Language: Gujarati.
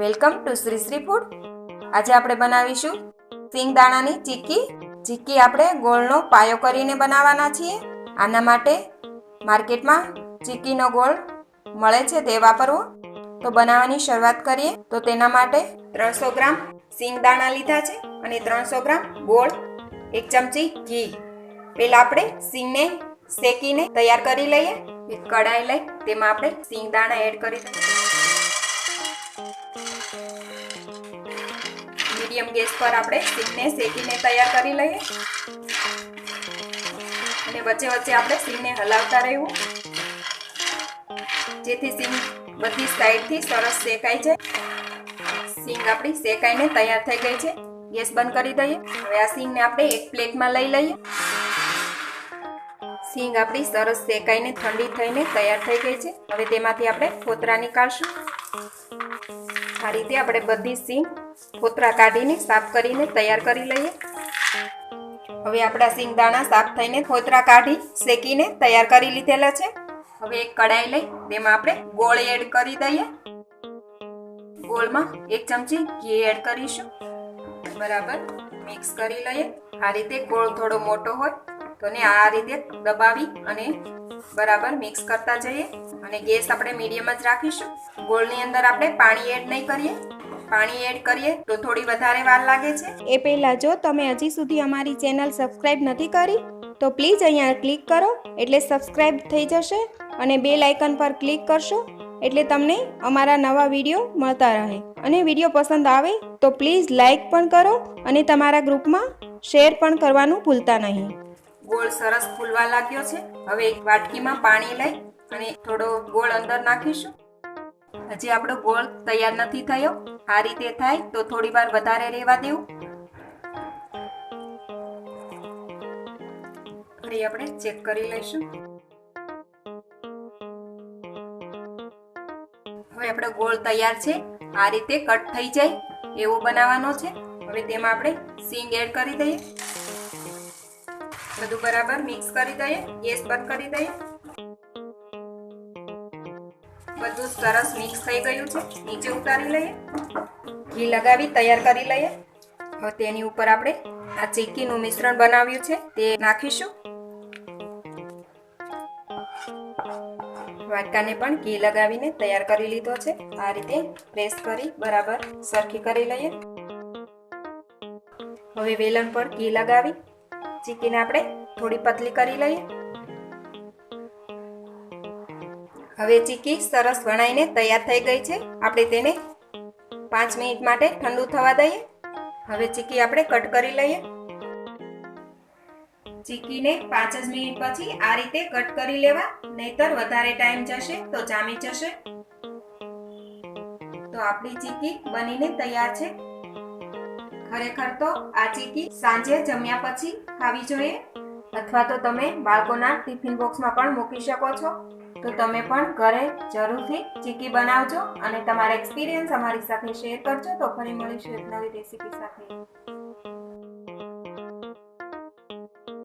Welcome to Shri Shri food. આજે આપણે બનાવીશું સિંગદાણાની ચીક્કી. ચીક્કી આપણે ગોળનો પાયો કરીને બનાવવાના છીએ. આના માટે માર્કેટમાં ચીક્કીનો ગોળ મળે છે તે વાપરવો. તો બનાવવાની શરૂઆત કરીએ. તો તેના માટે ત્રણસો ગ્રામ સિંગદાણા લીધા છે અને ત્રણસો ગ્રામ ગોળ, એક ચમચી ઘી. પહેલાં આપણે સિંગને શેકીને તૈયાર કરી લઈએ. કડાઈ લઈ, તેમાં આપણે સિંગદાણા એડ કરી દઈએ મીડિયમ ગેસ પર આપણે સીંગને શેકીને તૈયાર કરી લઈએ. અને વચ્ચે વચ્ચે આપણે સીંગને હલાવતા રહેવું. જેથી સીંગ બધી સાઈડથી સરસ શેકાઈ જાય. સીંગ આપણી શેકાઈને તૈયાર થઈ ગઈ છે. ગેસ બંધ કરી દઈએ. હવે આ સીંગને આપણે એક પ્લેટમાં લઈ લઈએ. સીંગ આપણી સરસ શેકાઈને ઠંડી થઈને તૈયાર થઈ ગઈ છે. હવે તેમાંથી આપણે ફોતરા નીકાળશું. આ રીતે આપણે બધી સીંગ ફોતરા કાઢીને, સાફ કરીને તૈયાર કરી લઈએ. હવે આપણા સીંગદાણા સાફ થઈને ફોતરા કાઢી, શેકીને તૈયાર કરી લીધેલા છે. હવે એક કડાઈ લઈ, તેમાં આપણે ગોળ એડ કરી દઈએ. ગોળમાં એક ચમચી ઘી એડ કરીશું. બરાબર, મિક્સ કરી લઈએ. આ રીતે ગોળ થોડો મોટો હોય, તો આ રીતે દબાવી અને બરાબર મિક્સ કરતા જઈએ અને ગેસ આપણે મીડિયમ જ રાખીશું. ગોળની અંદર આપણે પાણી એડ નહીં કરીએ. પાણી એડ કરીએ તો થોડી વધારે વાર લાગે છે. એ પહેલાં જો તમે હજી સુધી અમારી ચેનલ સબસ્ક્રાઈબ નથી કરી, તો પ્લીઝ અહીંયા ક્લિક કરો, એટલે સબસ્ક્રાઈબ થઈ જશે અને બેલ આઇકન પર ક્લિક કરશો, એટલે તમને અમારા નવા વીડિયો મળતા રહે. અને વીડિયો પસંદ આવે, તો પ્લીઝ લાઇક પણ કરો અને તમારા ગ્રુપમાં શેર પણ કરવાનું ભૂલતા નહીં. ગોળ સરસ ફૂલવા લાગ્યો છે. હવે એક વાટકીમાં પાણી લઈ અને થોડો ગોળ અંદર નાખીશું. હજી આપણો ગોળ તૈયાર નથી થયો. આ રીતે થાય તો થોડી વાર વધારે રહેવા દેવું. ફરી આપણે ચેક કરી લઈશું. હવે આપણો ગોળ તૈયાર છે. આ રીતે કટ થઈ જાય એવો બનાવવાનો છે. હવે તેમાં આપણે સિંગ એડ કરી દઈએ. બધું બરાબર મિક્સ કરી દઈએ, ગેસ બંધ કરી દઈએ. બધું સરસ મિક્સ થઈ ગયું છે. નીચે ઉતારી લઈએ. ઘી લગાવી, તૈયાર કરી લઈએ. હવે તેની ઉપર આપણે આ ચીક્કીનું મિશ્રણ બનાવ્યું છે, તે નાખીશું. વાટકાને પણ ઘી લગાવીને તૈયાર કરી લીધો છે. આ રીતે પ્રેસ કરી બરાબર સરખી કરી લઈએ. હવે વેલણ પર ઘી લગાવી. ચીકીને આપણે થોડી પતલી કરી લઈએ. હવે ચીકી સરસ વણાઈને તૈયાર થઈ ગઈ છે. આપણે તેને પાંચ મિનિટ માટે ઠંડુ થવા દઈએ. હવે ચીકી આપણે કટ કરી લઈએ. ચીકીને પાંચ જ મિનિટ પછી આ રીતે કટ કરી લેવા. નહીતર વધારે ટાઈમ જશે તો જામી જશે. તો આપણી ચીકી બનીને તૈયાર છે. ખરેખર તો આ ચીકી સાંજે જમ્યા પછી ખાવી જોઈએ. અથવા તો તમે બાળકોના ટિફિન બોક્સમાં પણ મૂકી શકો છો. તો તમે પણ ઘરે જરૂરથી ચીકી બનાવજો અને તમારા એક્સપિરિયન્સ અમારી સાથે શેર કરજો. તો ફરી મળીશું એક નવી રેસીપી સાથે.